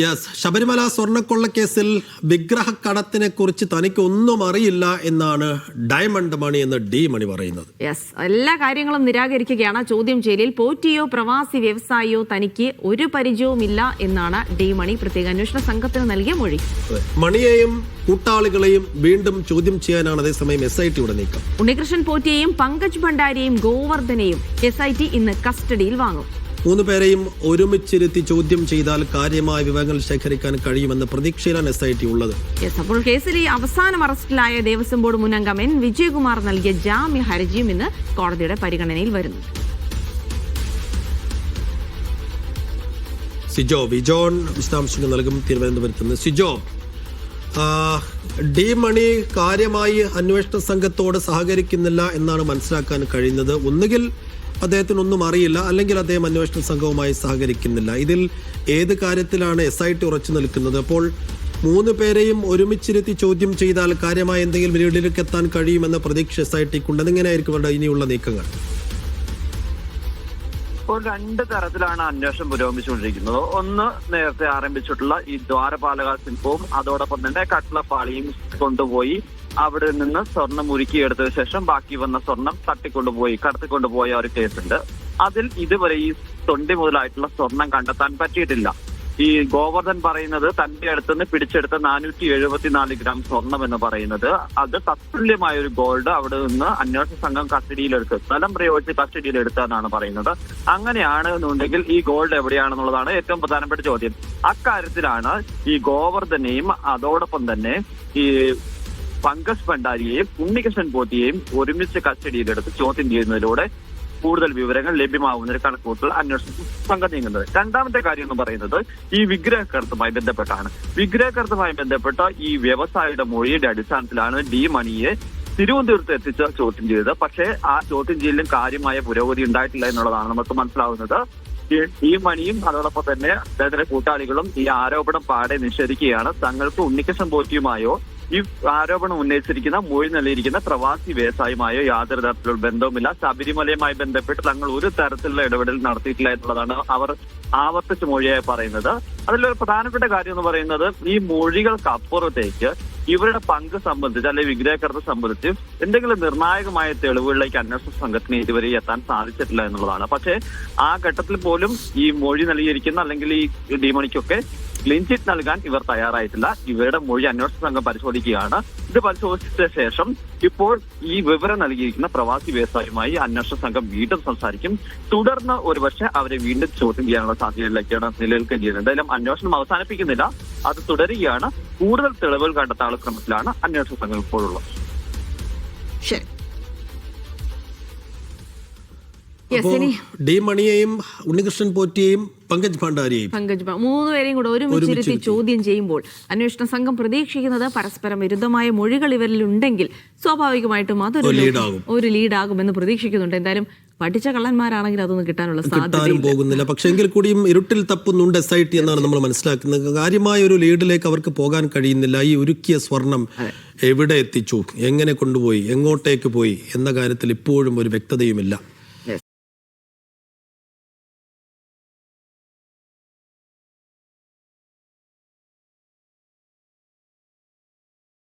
Yes Sabarimala സ്വർണക്കൊള്ളക്കേസിൽ വിഗ്രഹ കടത്തിനെ കുറിച്ച് തനിക്ക് ഒന്നും അറിയില്ല എന്നാണ് ഡയമണ്ട് മണി എന്ന് ഡി മണി പറയുന്നത്. യെസ് എല്ലാ കാര്യങ്ങളും നിരാകരിക്കുകയാണ്. ചോദ്യം ചെയ്യലിൽ പോറ്റിയോ പ്രവാസി വ്യവസായിയോ തനിക്ക് ഒരു പരിചയവുമില്ല എന്നാണ് ഡി മണി പ്രത്യേക അന്വേഷണ സംഘത്തിന് നൽകിയ മൊഴി. മണിയെയും കൂട്ടാളികളെയും വീണ്ടും ചോദ്യം ചെയ്യാനാണ് അതേസമയം എസ് ഐ ടിയുടെ നീക്കം. ഉണ്ണികൃഷ്ണൻ പോറ്റിയെയും പങ്കജ് ഭണ്ഡാരിയെയും ഗോവർദ്ധനെയും എസ് ഐ ടി ഇന്ന് കസ്റ്റഡിയിൽ വാങ്ങും. മൂന്ന് പേരെയും ഒരുമിച്ചിരുത്തി ചോദ്യം ചെയ്താൽ കാര്യമായ വിവരങ്ങൾ ശേഖരിക്കാൻ കഴിയുമെന്ന പ്രതീക്ഷയിലാണ് എസ് ഐ ടി ഉള്ളത്. അപ്പോൾ കേസിൽ ഈ അവസാനം അറസ്റ്റിലായ ദേവസ്വം ബോർഡ് മുൻ അംഗം എൻ വിജയകുമാർ നൽകിയ ജാമ്യ ഹർജിയും ഇന്ന് കോടതിയുടെ പരിഗണനയിൽ വരുന്നു. സിജോ വിജോൺ വിശദാംശങ്ങൾ നൽകും തിരുവനന്തപുരത്ത് നിന്ന്. സിജോ ഡി മണി കാര്യമായി അന്വേഷണ സംഘത്തോട് സഹകരിക്കുന്നില്ല എന്നാണ് മനസ്സിലാക്കാൻ കഴിയുന്നത്. ഒന്നുകിൽ അദ്ദേഹത്തിനൊന്നും അറിയില്ല. അല്ലെങ്കിൽ അദ്ദേഹം അന്വേഷണ സംഘവുമായി സഹകരിക്കുന്നില്ല. ഇതിൽ ഏത് കാര്യത്തിലാണ് എസ് ഐ ടി ഉറച്ചു നിൽക്കുന്നത്? അപ്പോൾ മൂന്ന് പേരെയും ഒരുമിച്ചിരുത്തി ചോദ്യം ചെയ്താൽ കാര്യമായ എന്തെങ്കിലും വീടിലേക്ക് എത്താൻ കഴിയുമെന്ന പ്രതീക്ഷ എസ് ഐ ടിക്കുണ്ട് ഇനിയുള്ള നീക്കങ്ങൾ? ഇപ്പോൾ രണ്ട് തരത്തിലാണ് അന്വേഷണം പുരോഗമിച്ചുകൊണ്ടിരിക്കുന്നത്. ഒന്ന് നേരത്തെ ആരംഭിച്ചിട്ടുള്ള ഈ ദ്വാരപാലക ശില്പവും അതോടൊപ്പം തന്നെ കട്ടളപ്പാളിയും കൊണ്ടുപോയി അവിടെ നിന്ന് സ്വർണം ഉരുക്കിയെടുത്തതിനു ശേഷം ബാക്കി വന്ന സ്വർണം തട്ടിക്കൊണ്ടുപോയി കടത്തിക്കൊണ്ടുപോയ ഒരു കേസുണ്ട്. അതിൽ ഇതുവരെ ഈ തൊണ്ടി മുതലായിട്ടുള്ള സ്വർണം കണ്ടെത്താൻ പറ്റിയിട്ടില്ല. ഈ ഗോവർദ്ധൻ പറയുന്നത് തന്റെ അടുത്തുനിന്ന് പിടിച്ചെടുത്ത നാനൂറ്റി എഴുപത്തിനാല് ഗ്രാം സ്വർണം എന്ന് പറയുന്നത്. അത് തത്തുല്യമായ ഒരു ഗോൾഡ് അവിടെ നിന്ന് അന്വേഷണ സംഘം കസ്റ്റഡിയിലെടുത്ത് സ്ഥലം പ്രയോഗിച്ച് കസ്റ്റഡിയിലെടുത്തെന്നാണ് പറയുന്നത്. അങ്ങനെയാണ് എന്നുണ്ടെങ്കിൽ ഈ ഗോൾഡ് എവിടെയാണെന്നുള്ളതാണ് ഏറ്റവും പ്രധാനപ്പെട്ട ചോദ്യം. അക്കാര്യത്തിലാണ് ഈ ഗോവർദ്ധനെയും അതോടൊപ്പം തന്നെ ഈ പങ്കജ് ഭണ്ഡാരിയെയും ഉണ്ണികൃഷ്ണൻ പോത്തിയെയും ഒരുമിച്ച് കസ്റ്റഡിയിലെടുത്ത് ചോദ്യം ചെയ്യുന്നതിലൂടെ കൂടുതൽ വിവരങ്ങൾ ലഭ്യമാവുന്ന ഒരു കണക്കൂട്ടൽ അന്വേഷണ സംഘം നീങ്ങുന്നത്. രണ്ടാമത്തെ കാര്യം എന്ന് പറയുന്നത് ഈ വിഗ്രഹകർത്തുമായി ബന്ധപ്പെട്ടാണ്. വിഗ്രഹകർത്തുമായി ബന്ധപ്പെട്ട ഈ വ്യവസായിയുടെ മൊഴിയുടെ അടിസ്ഥാനത്തിലാണ് ഡി മണിയെ തിരുവനന്തപുരത്ത് എത്തിച്ച് ചോദ്യം ചെയ്തത്. പക്ഷേ ആ ചോദ്യം ചെയ്യലിലും കാര്യമായ പുരോഗതി ഉണ്ടായിട്ടില്ല എന്നുള്ളതാണ് നമുക്ക് മനസ്സിലാവുന്നത്. ഈ മണിയും അതോടൊപ്പം തന്നെ അദ്ദേഹത്തിന്റെ കൂട്ടാളികളും ഈ ആരോപണം പാടെ നിഷേധിക്കുകയാണ്. തങ്ങൾക്ക് ഉണ്ണിക്കൃഷ്ണൻ പോറ്റിയുമായോ ഈ ആരോപണം ഉന്നയിച്ചിരിക്കുന്ന മൊഴി നൽകിയിരിക്കുന്ന പ്രവാസി വ്യവസായമായോ യാതൊരു തരത്തിലുള്ള ബന്ധവുമില്ല. ശബരിമലയുമായി ബന്ധപ്പെട്ട് തങ്ങൾ ഒരു തരത്തിലുള്ള ഇടപെടൽ നടത്തിയിട്ടില്ല എന്നുള്ളതാണ് അവർ ആവർത്തിച്ച് മൊഴിയായി പറയുന്നത്. അതിലൊരു പ്രധാനപ്പെട്ട കാര്യം എന്ന് പറയുന്നത് ഈ മൊഴികൾക്ക് അപ്പുറത്തേക്ക് ഇവരുടെ പങ്ക് സംബന്ധിച്ച് അല്ലെങ്കിൽ വിഗ്രഹകർത്ത സംബന്ധിച്ച് എന്തെങ്കിലും നിർണായകമായ തെളിവുകളിലേക്ക് അന്വേഷണ സംഘത്തിന് ഇതുവരെ എത്താൻ സാധിച്ചിട്ടില്ല എന്നുള്ളതാണ്. പക്ഷേ ആ ഘട്ടത്തിൽ പോലും ഈ മൊഴി നൽകിയിരിക്കുന്ന അല്ലെങ്കിൽ ഈ ഡിമണിക്കൊക്കെ ക്ലീൻ ചിറ്റ് നൽകാൻ ഇവർ തയ്യാറായിട്ടില്ല. ഇവരുടെ മൊഴി അന്വേഷണ സംഘം പരിശോധിക്കുകയാണ്. ഇത് പരിശോധിച്ച ശേഷം ഇപ്പോൾ ഈ വിവരം നൽകിയിരിക്കുന്ന പ്രവാസി വ്യവസായവുമായി അന്വേഷണ സംഘം വീണ്ടും സംസാരിക്കും. തുടർന്ന് ഒരുപക്ഷെ അവരെ വീണ്ടും ചോദ്യം ചെയ്യാനുള്ള സാധ്യതയിലേക്കാണ് നിലനിൽക്കുകയും ചെയ്യുന്നത്. എന്തായാലും അന്വേഷണം അവസാനിപ്പിക്കുന്നില്ല. അത് തുടരുകയാണ്. കൂടുതൽ തെളിവുകൾ കണ്ടെത്താനുള്ള ശ്രമത്തിലാണ് അന്വേഷണ സംഘം ഇപ്പോഴുള്ളത്. ശരി. ഡി മണിയെയും ഉണ്ണികൃഷ്ണൻ പോറ്റിയെയും പങ്കജ് ഭണ്ഡാരിയെയും. പങ്കജ് മൂന്നുപേരെയും കൂടെ ഒരുമിച്ചിരുത്തി. ചോദ്യം ചെയ്യുമ്പോൾ അന്വേഷണ സംഘം പ്രതീക്ഷിക്കുന്നത് പരസ്പരം വിരുദ്ധമായ മൊഴികൾ ഇവരിൽ ഉണ്ടെങ്കിൽ സ്വാഭാവികമായിട്ടും അതൊരു. ഒരു ലീഡാകുമെന്ന് പ്രതീക്ഷിക്കുന്നുണ്ട്. എന്തായാലും പഠിച്ച കള്ളന്മാരാണെങ്കിൽ അതൊന്നും കിട്ടാനുള്ള സാധ്യത പോകുന്നില്ല. പക്ഷെ എങ്കിൽ കൂടിയും ഇരുട്ടിൽ തപ്പുന്നുണ്ട് എസ് ഐ ടി എന്നാണ് നമ്മൾ മനസ്സിലാക്കുന്നത്. കാര്യമായ ഒരു ലീഡിലേക്ക് അവർക്ക് പോകാൻ കഴിയുന്നില്ല. ഈ ഉരുക്കിയ സ്വർണം എവിടെ എത്തിച്ചു? എങ്ങനെ കൊണ്ടുപോയി? എങ്ങോട്ടേക്ക് പോയി? എന്ന കാര്യത്തിൽ ഇപ്പോഴും ഒരു വ്യക്തതയുമില്ല.